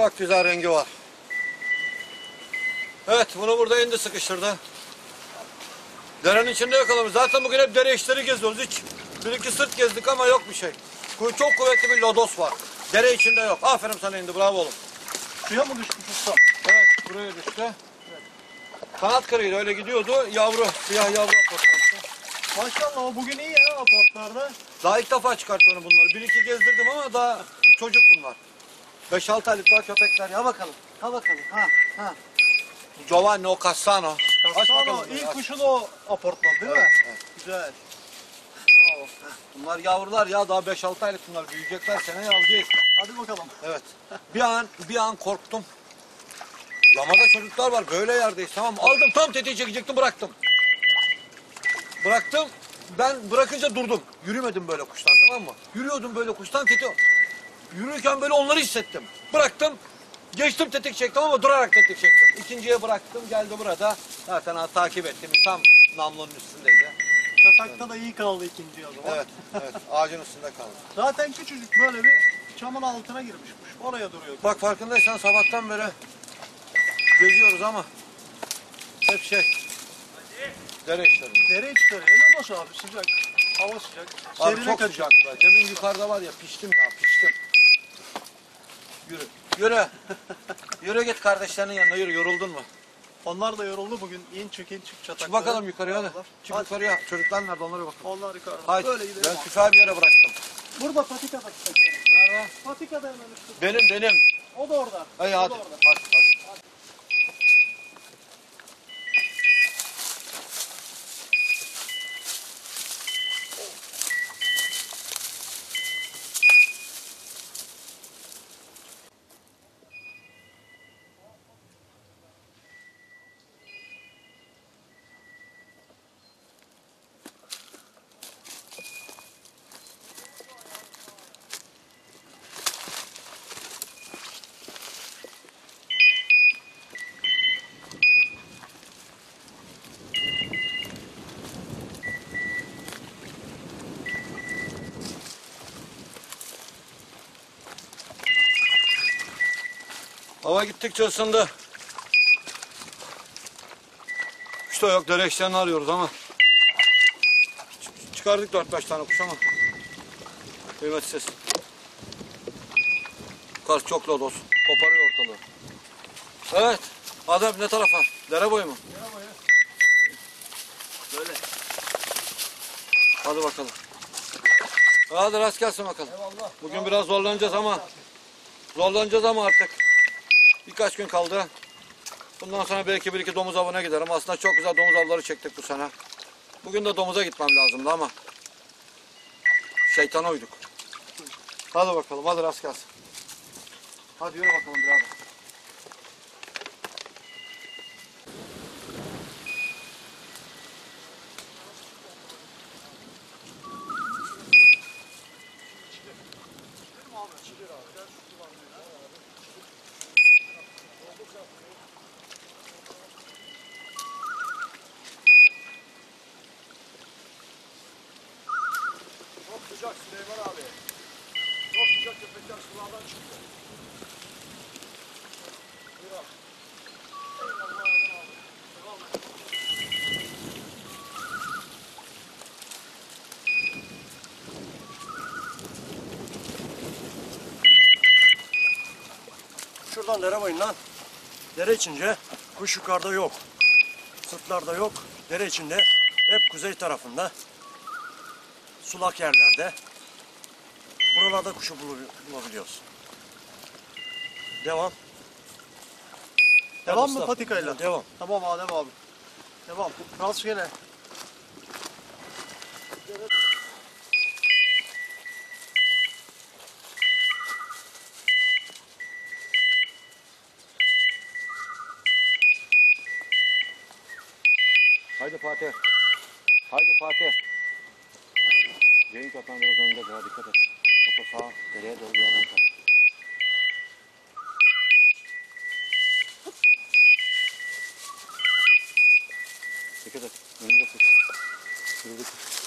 Çok güzel rengi var. Evet bunu burada indi sıkıştırdı. Derenin içinde yakalamış. Zaten bugün hep dere işleri geziyoruz. Hiç bir iki sırt gezdik ama yok bir şey. Çok kuvvetli bir lodos var. Dere içinde yok. Aferin sana indi. Bravo oğlum. Suya mı düşmüş usta? Evet buraya düştü. Kanat kırıydı öyle gidiyordu. Yavru, siyah yavru aportlattı. Maşallah o bugün iyi ya aportlarda. Daha ilk defa çıkarttı onu bunları. Bir iki gezdirdim ama daha çocuk bunlar. 5-6 aylık daha köpekler. Ya bakalım. Ha bakalım. Ha ha. Giovanni o Cassano. Aç Kassano bakalım. ilk aç. kuşu da o aportladı değil mi? Güzel. Bravo. Bunlar yavrular ya daha 5-6 aylık bunlar. Büyüyecekler seneye alacağız. Hadi bakalım. Evet. Bir an bir an korktum. Lamada çocuklar var böyle yerdeyiz tamam mı? Aldım tam tetiği çekecektim bıraktım. Bıraktım. Ben bırakınca durdum. Yürümedim böyle kuştan tamam mı? Yürüyordum böyle kuştan tetiği. Yürürken böyle onları hissettim. Bıraktım. Geçtim tetik çektim ama durarak tetik çektim. İkinciye bıraktım geldi burada. Zaten ha, takip ettim. Tam namlunun üstündeydi. Çatakta da iyi kaldı ikinci o zaman. Evet, evet. Ağacın üstünde kaldı. Zaten küçücük böyle bir çamın altına girmiş kuş. Oraya duruyor. Bak farkındaysan sabahtan beri geziyoruz ama hep şey. Dere işlerinde. Dere içleri. Ne boş abi sıcak. Hava sıcak. Abi Serine çok kaçıyor. sıcak. be. Demin yukarıda var ya piştim ya. Yürü. Yürü. yürü git kardeşlerinin yanına yürü. Yoruldun mu? Onlar da yoruldu bugün. İn çık in çık çataklara. Çık bakalım yukarıya hadi. Çık Hadi. yukarıya. Çocuklar nerede onlara bakalım. Onlar yukarıda. Haydi. Böyle gidelim. Ben abi. tüfeği bir yere bıraktım. Burada patikada köpekler. Nerede? Patikada hemen üstü. Benim benim. O da orada. Hadi o hadi. da orada. Hadi hadi. Hava gittikçe ısındı. İşte yok dere işlerini arıyoruz ama. Çıkardık 4-5 tane kuş ama. Kıymetsiz. Kar çok lodos. Koparıyor ortalığı. Evet. Adem ne tarafa? Dere boyu mu? Dere boyu. Böyle. Hadi bakalım. Hadi rast gelsin bakalım. Eyvallah. Bugün biraz zorlanacağız ama zorlanacağız ama artık birkaç gün kaldı. Bundan sonra belki bir iki domuz avına giderim. Aslında çok güzel domuz avları çektik bu sene. Bugün de domuza gitmem lazımdı ama şeytana uyduk. Hadi bakalım hadi rast gelsin. Hadi yürü bakalım birader. Çok sıcak Süleyman abi. Çok sıcak köpekler sulardan çıktı. Buyur abi. Eyvallah abi. Et. Şuradan dere bayın lan. Dere içince kuş yukarıda yok. Sırtlarda yok. Dere içinde hep kuzey tarafında sulak yerlerde. Buralarda kuşu bulabiliyoruz. Devam. Devam mı patikayla? Devam. Tamam Adem abi. Devam. Rastgele. Haydi Fatih. Haydi Fatih. Yayın kapan biraz önünde daha dikkat et. Topa sağa, dereye doğru bir yerden kaç. Dikkat et. Önünde tut. Önünde tut.